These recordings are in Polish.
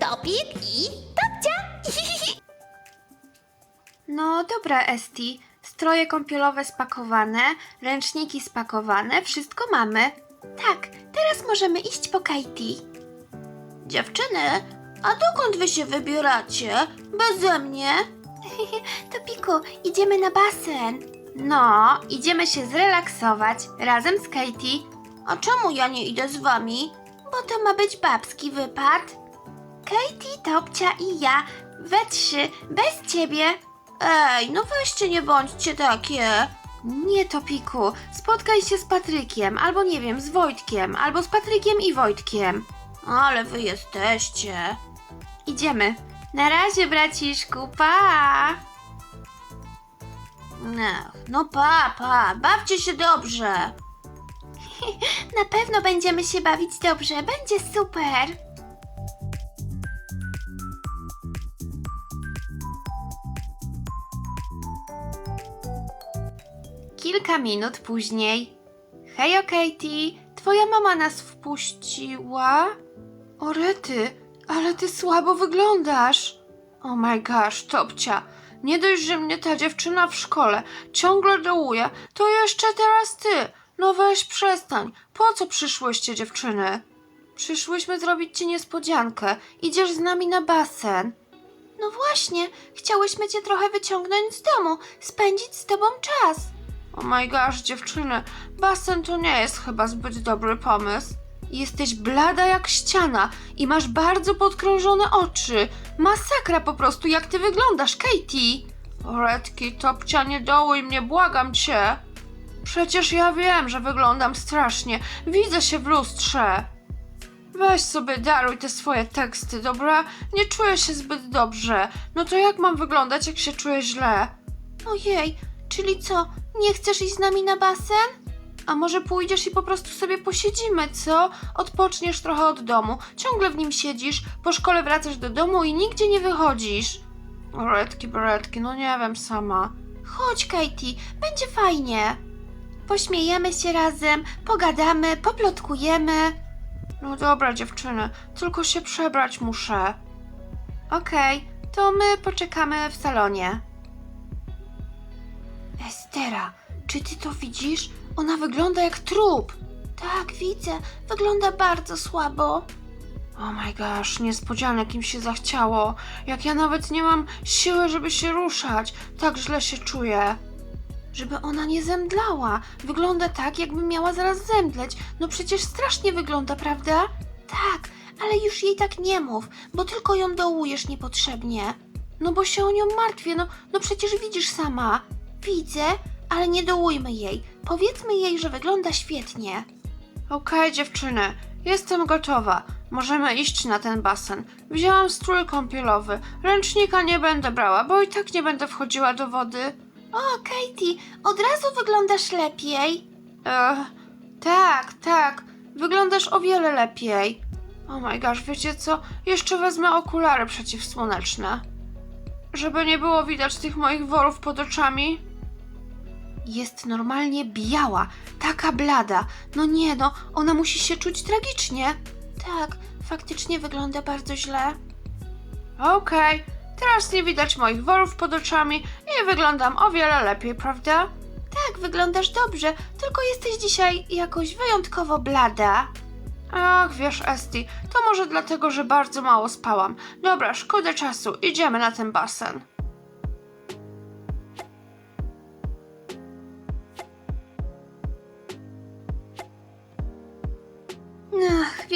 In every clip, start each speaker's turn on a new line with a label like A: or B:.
A: Topik i Topcia.
B: No dobra, Esti. Stroje kąpielowe spakowane, ręczniki spakowane, wszystko mamy. Tak, teraz możemy iść po Katie.
A: Dziewczyny, a dokąd wy się wybieracie? Beze mnie?
B: Topiku, idziemy na basen. No, idziemy się zrelaksować razem z Katie.
A: A czemu ja nie idę z wami?
B: Bo to ma być babski wypad. Katie, Topcia i ja we trzy, bez ciebie.
A: Ej, no weźcie, nie bądźcie takie.
B: Nie, Topiku, spotkaj się z Patrykiem, albo nie wiem, z Wojtkiem, albo z Patrykiem i Wojtkiem.
A: Ale wy jesteście.
B: Idziemy. Na razie, braciszku, pa!
A: Ech, no pa, pa, bawcie się dobrze.
B: Na pewno będziemy się bawić dobrze, będzie super. Kilka minut później. Hejo, Katie, twoja mama nas wpuściła? O rety, ale ty słabo wyglądasz. Oh my gosh, Topcia, nie dość, że mnie ta dziewczyna w szkole ciągle dołuje, to jeszcze teraz ty. No weź przestań. Po co przyszłyście, dziewczyny? Przyszłyśmy zrobić ci niespodziankę. Idziesz z nami na basen. No właśnie, chciałyśmy cię trochę wyciągnąć z domu, spędzić z tobą czas. Oh my gosh, dziewczyny, basen to nie jest chyba zbyt dobry pomysł. Jesteś blada jak ściana i masz bardzo podkrążone oczy. Masakra po prostu, jak ty wyglądasz, Katie. Oretki, topcia, nie dołuj mnie, błagam cię. Przecież ja wiem, że wyglądam strasznie. Widzę się w lustrze. Weź sobie daruj te swoje teksty, dobra? Nie czuję się zbyt dobrze. No to jak mam wyglądać, jak się czuję źle? Ojej, czyli co? Nie chcesz iść z nami na basen? A może pójdziesz i po prostu sobie posiedzimy, co? Odpoczniesz trochę od domu. Ciągle w nim siedzisz, po szkole wracasz do domu i nigdzie nie wychodzisz. Redki, bredki, no nie wiem sama. Chodź, Katie, będzie fajnie. Pośmiejemy się razem, pogadamy, poplotkujemy. No dobra, dziewczyny, tylko się przebrać muszę. Okej, to my poczekamy w salonie. Estera, czy ty to widzisz? Ona wygląda jak trup. Tak, widzę. Wygląda bardzo słabo. Oh my gosh, niespodzianek im się zachciało. Jak ja nawet nie mam siły, żeby się ruszać. Tak źle się czuję. Żeby ona nie zemdlała. Wygląda tak, jakby miała zaraz zemdleć. No przecież strasznie wygląda, prawda? Tak, ale już jej tak nie mów, bo tylko ją dołujesz niepotrzebnie. No bo się o nią martwię, no, no przecież widzisz sama. Widzę, ale nie dołujmy jej. Powiedzmy jej, że wygląda świetnie. Okej, dziewczyny, jestem gotowa. Możemy iść na ten basen. Wzięłam strój kąpielowy. Ręcznika nie będę brała, bo i tak nie będę wchodziła do wody. O, Katie, od razu wyglądasz lepiej. Ech, tak, tak. Wyglądasz o wiele lepiej. Oh my gosh, wiecie co? Jeszcze wezmę okulary przeciwsłoneczne. Żeby nie było widać tych moich worów pod oczami. Jest normalnie biała, taka blada. No nie no, ona musi się czuć tragicznie. Tak, faktycznie wygląda bardzo źle. Okej, teraz nie widać moich worów pod oczami i wyglądam o wiele lepiej, prawda? Tak, wyglądasz dobrze, tylko jesteś dzisiaj jakoś wyjątkowo blada. Ach, wiesz, Esti, to może dlatego, że bardzo mało spałam. Dobra, szkoda czasu, idziemy na ten basen.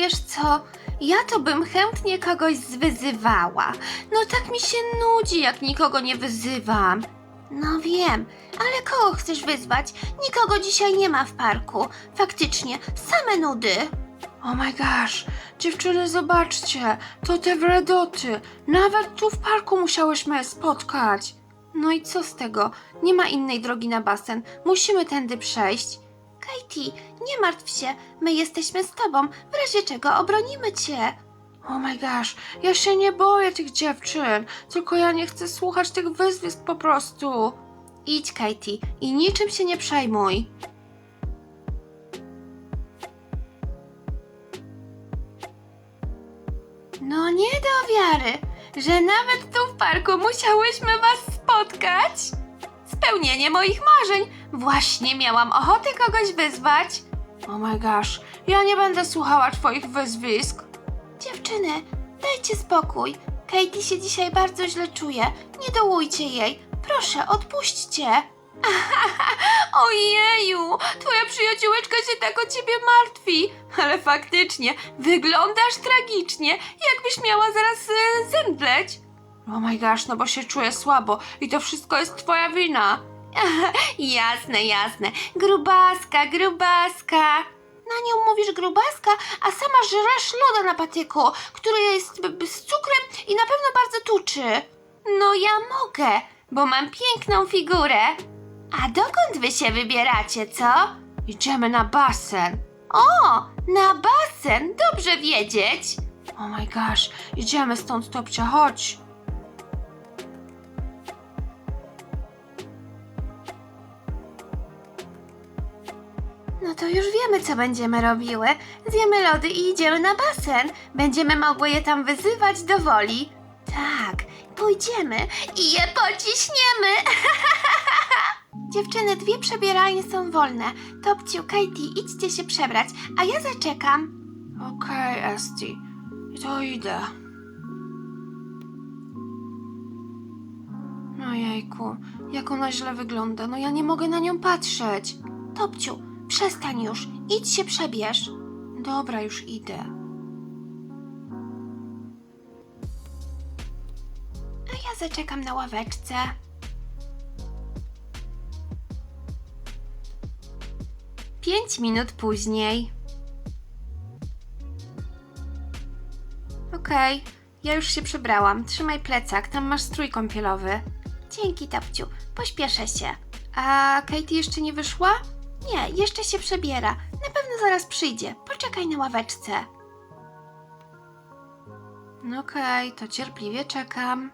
B: Wiesz co? Ja to bym chętnie kogoś zwyzywała. No tak mi się nudzi, jak nikogo nie wyzywam. No wiem, ale kogo chcesz wyzwać? Nikogo dzisiaj nie ma w parku. Faktycznie, same nudy. Oh my gosh, dziewczyny, zobaczcie, to te wredoty. Nawet tu w parku musiałyśmy je spotkać. No i co z tego? Nie ma innej drogi na basen. Musimy tędy przejść. Katie, nie martw się, my jesteśmy z tobą, w razie czego obronimy cię. Oh my gosh, ja się nie boję tych dziewczyn, tylko ja nie chcę słuchać tych wyzwisk po prostu. Idź, Katie, i niczym się nie przejmuj. No nie do wiary, że nawet tu w parku musiałyśmy was spotkać. Spełnienie moich marzeń. Właśnie miałam ochotę kogoś wyzwać. Oh my gosh, ja nie będę słuchała twoich wyzwisk. Dziewczyny, dajcie spokój. Katie się dzisiaj bardzo źle czuje. Nie dołujcie jej. Proszę, odpuśćcie. Ojeju, twoja przyjaciółeczka się tak o ciebie martwi. Ale faktycznie, wyglądasz tragicznie, jakbyś miała zaraz e, zemdleć. Oh my gosh, no bo się czuję słabo i to wszystko jest twoja wina. jasne, jasne. Grubaska, grubaska. Na nią mówisz grubaska, a sama żresz loda na patyku, który jest z cukrem i na pewno bardzo tuczy. No ja mogę, bo mam piękną figurę. A dokąd wy się wybieracie, co? Idziemy na basen. O, na basen, dobrze wiedzieć. Oh my gosh, idziemy stąd, Topcia, chodź. To już wiemy, co będziemy robiły. Zjemy lody i idziemy na basen. Będziemy mogły je tam wyzywać do woli. Tak, pójdziemy i je pociśniemy. Dziewczyny, dwie przebieralnie są wolne. Topciu, Katie, idźcie się przebrać, a ja zaczekam. Okej, okay, Esti. To idę. No jejku, jak ona źle wygląda. No ja nie mogę na nią patrzeć. Topciu, przestań już. Idź się przebierz. Dobra, już idę. A ja zaczekam na ławeczce. Pięć minut później. Okej, ja już się przebrałam. Trzymaj plecak, tam masz strój kąpielowy. Dzięki, Topciu, pośpieszę się. A Katie jeszcze nie wyszła? Nie, jeszcze się przebiera. Na pewno zaraz przyjdzie. Poczekaj na ławeczce. No Okej, to cierpliwie czekam.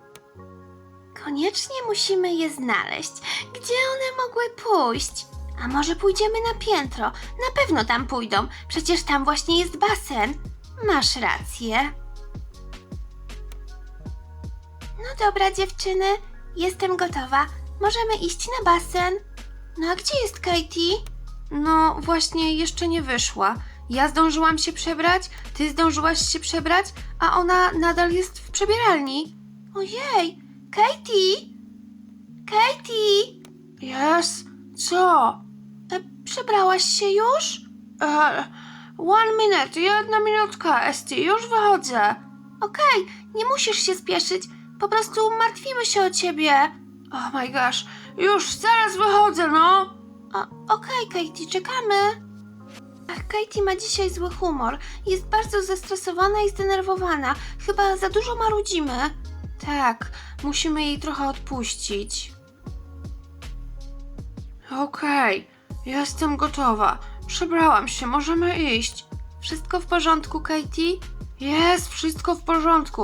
B: Koniecznie musimy je znaleźć. Gdzie one mogły pójść? A może pójdziemy na piętro? Na pewno tam pójdą. Przecież tam właśnie jest basen. Masz rację. No dobra, dziewczyny, jestem gotowa. Możemy iść na basen. No a gdzie jest Katie? No właśnie, jeszcze nie wyszła. Ja zdążyłam się przebrać, ty zdążyłaś się przebrać, a ona nadal jest w przebieralni. Ojej, Katie! Katie! Jest? Co? E, przebrałaś się już? E, one minute, jedna minutka, Esti, już wychodzę. Okej, nie musisz się spieszyć, po prostu martwimy się o ciebie. Oh my gosh, już zaraz wychodzę, no. Okej, Katie, czekamy. Ach, Katie ma dzisiaj zły humor. Jest bardzo zestresowana i zdenerwowana. Chyba za dużo marudzimy. Tak, musimy jej trochę odpuścić. Okej, jestem gotowa. Przebrałam się, możemy iść. Wszystko w porządku, Katie? Jest, wszystko w porządku.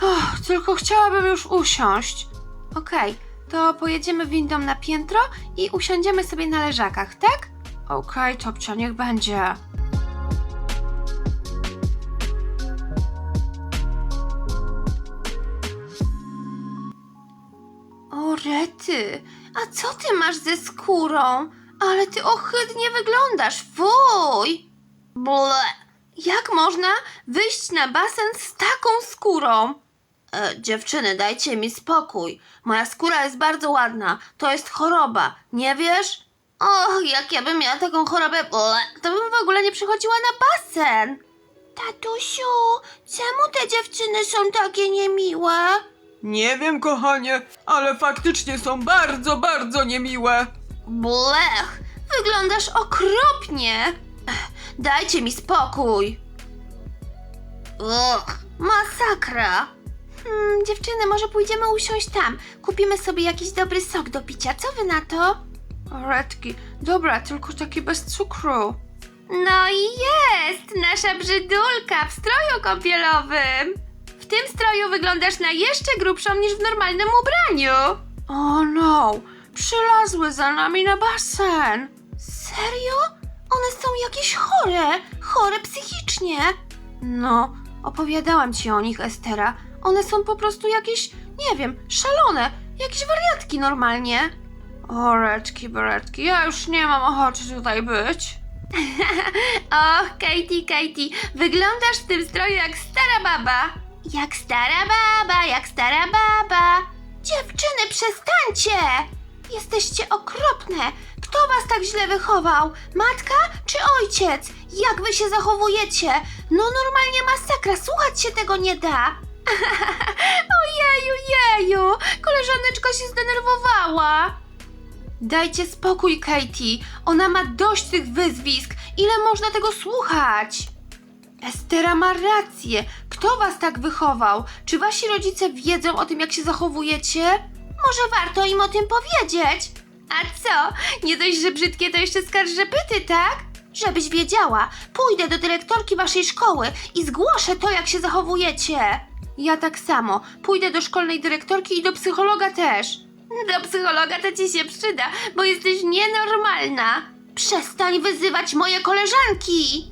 B: Och, tylko chciałabym już usiąść. Okej, to pojedziemy windą na piętro i usiądziemy sobie na leżakach, tak? Okej, Topcia, niech będzie. O, Rety, a co ty masz ze skórą? Ale ty ohydnie wyglądasz, fuj! Ble! Jak można wyjść na basen z taką skórą? E, dziewczyny, dajcie mi spokój. Moja skóra jest bardzo ładna. To jest choroba, nie wiesz? Och, jak ja bym miała taką chorobę, ble, to bym w ogóle nie przychodziła na basen. Tatusiu, czemu te dziewczyny są takie niemiłe?
C: Nie wiem, kochanie, ale faktycznie są bardzo, bardzo niemiłe.
A: Blech, wyglądasz okropnie. Ech, Dajcie mi spokój. Ugh, masakra. Hmm, dziewczyny, może pójdziemy usiąść tam. Kupimy sobie jakiś dobry sok do picia. Co wy na to?
B: Redki, dobra, tylko taki bez cukru.
A: No i jest! Nasza brzydulka w stroju kąpielowym. W tym stroju wyglądasz na jeszcze grubszą niż w normalnym ubraniu.
B: O no, przylazły za nami na basen.
A: Serio? One są jakieś chore, chore psychicznie.
B: No, Opowiadałam ci o nich, Estera. One są po prostu jakieś, nie wiem, szalone. Jakieś wariatki normalnie. O, reczki, beretki, ja już nie mam ochoty tutaj być.
A: Och, Katie, Katie, wyglądasz w tym stroju jak stara baba. Jak stara baba, jak stara baba.
B: Dziewczyny, przestańcie! Jesteście okropne! Kto was tak źle wychował? Matka czy ojciec? Jak wy się zachowujecie? No normalnie masakra, słuchać się tego nie da!
A: Ojeju, jeju, koleżaneczka się zdenerwowała.
B: Dajcie spokój, Katie. Ona ma dość tych wyzwisk. Ile można tego słuchać? Estera ma rację. Kto was tak wychował? Czy wasi rodzice wiedzą o tym, jak się zachowujecie? Może warto im o tym powiedzieć?
A: A co, nie dość, że brzydkie, to jeszcze skarżepyty, tak?
B: Żebyś wiedziała, pójdę do dyrektorki waszej szkoły i zgłoszę to, jak się zachowujecie. Ja tak samo. Pójdę do szkolnej dyrektorki i do psychologa też.
A: Do psychologa to ci się przyda, bo jesteś nienormalna.
B: Przestań wyzywać moje koleżanki!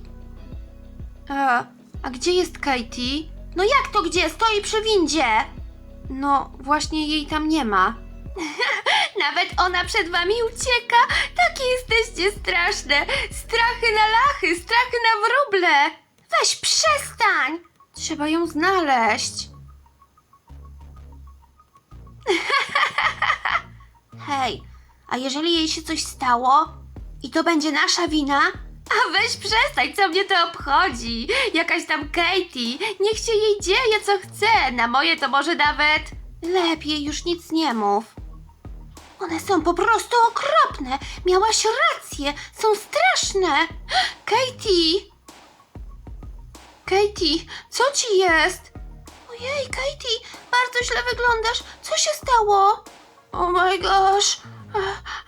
B: E, a gdzie jest Katie? No jak to gdzie? Stoi przy windzie! No, właśnie jej tam nie ma.
A: Nawet ona przed wami ucieka. Takie jesteście straszne. Strachy na lachy, strachy na wróble.
B: Weź przestań! Trzeba ją znaleźć. Hej, a jeżeli jej się coś stało i to będzie nasza wina,
A: A weź przestań, co mnie to obchodzi. Jakaś tam Katie, niech się jej dzieje co chce. Na moje to może nawet...
B: lepiej już nic nie mów. One są po prostu okropne. Miałaś rację, są straszne. Katie! Katie, co ci jest? Ojej, Katie, bardzo źle wyglądasz. Co się stało? Oh my gosh.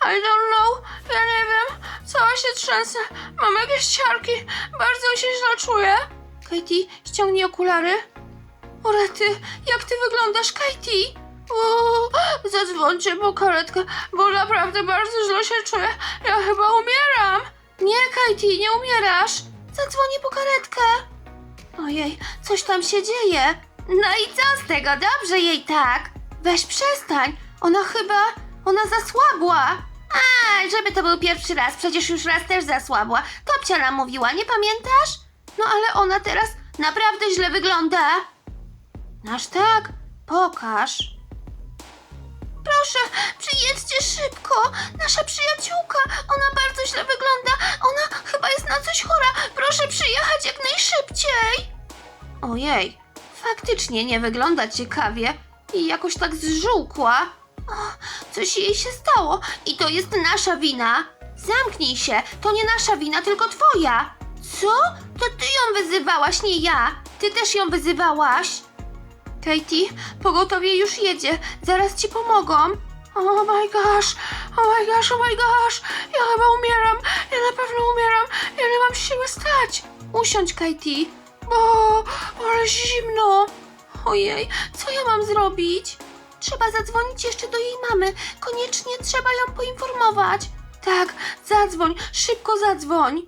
B: I don't know. Ja nie wiem. Cała się trzęsę. Mam jakieś ciarki. Bardzo się źle czuję. Katie, ściągnij okulary. Orety, jak ty wyglądasz, Katie? O, zadzwońcie po karetkę, bo naprawdę bardzo źle się czuję. Ja chyba umieram. Nie, Katie, nie umierasz. Zadzwonię po karetkę. Ojej, coś tam się dzieje.
A: No i co z tego? Dobrze jej tak.
B: Weź przestań. Ona chyba, ona zasłabła.
A: A, żeby to był pierwszy raz, przecież już raz też zasłabła. Topcia nam mówiła, nie pamiętasz?
B: No ale ona teraz naprawdę źle wygląda. Aż tak? Pokaż. Proszę, przyjedźcie szybko. Nasza przyjaciółka, ona bardzo źle wygląda. Ona chyba jest na coś chora. Proszę przyjechać jak najszybciej. Ojej, faktycznie nie wygląda ciekawie i jakoś tak zżółkła. O, coś jej się stało i to jest nasza wina. Zamknij się, to nie nasza wina, tylko twoja. Co? To ty ją wyzywałaś, nie ja. Ty też ją wyzywałaś. Katie, pogotowie już jedzie. Zaraz ci pomogą. Oh my gosh, oh my gosh, oh my gosh. Ja chyba umieram. Ja na pewno umieram. Ja nie mam siły stać. Usiądź, Katie. Bo, ale zimno. Ojej, co ja mam zrobić? Trzeba zadzwonić jeszcze do jej mamy. Koniecznie trzeba ją poinformować. Tak, zadzwoń, szybko zadzwoń.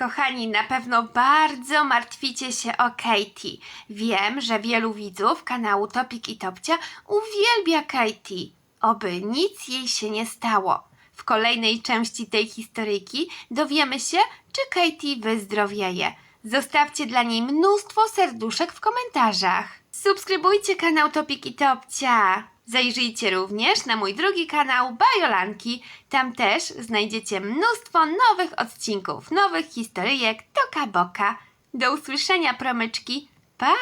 A: Kochani, na pewno bardzo martwicie się o Katie. Wiem, że wielu widzów kanału Topik i Topcia uwielbia Katie. Oby nic jej się nie stało. W kolejnej części tej historyjki dowiemy się, czy Katie wyzdrowieje. Zostawcie dla niej mnóstwo serduszek w komentarzach. Subskrybujcie kanał Topik i Topcia. Zajrzyjcie również na mój drugi kanał Bajolanki. Tam też znajdziecie mnóstwo nowych odcinków, nowych historyjek Toka Boka. Do usłyszenia, promyczki. Pa!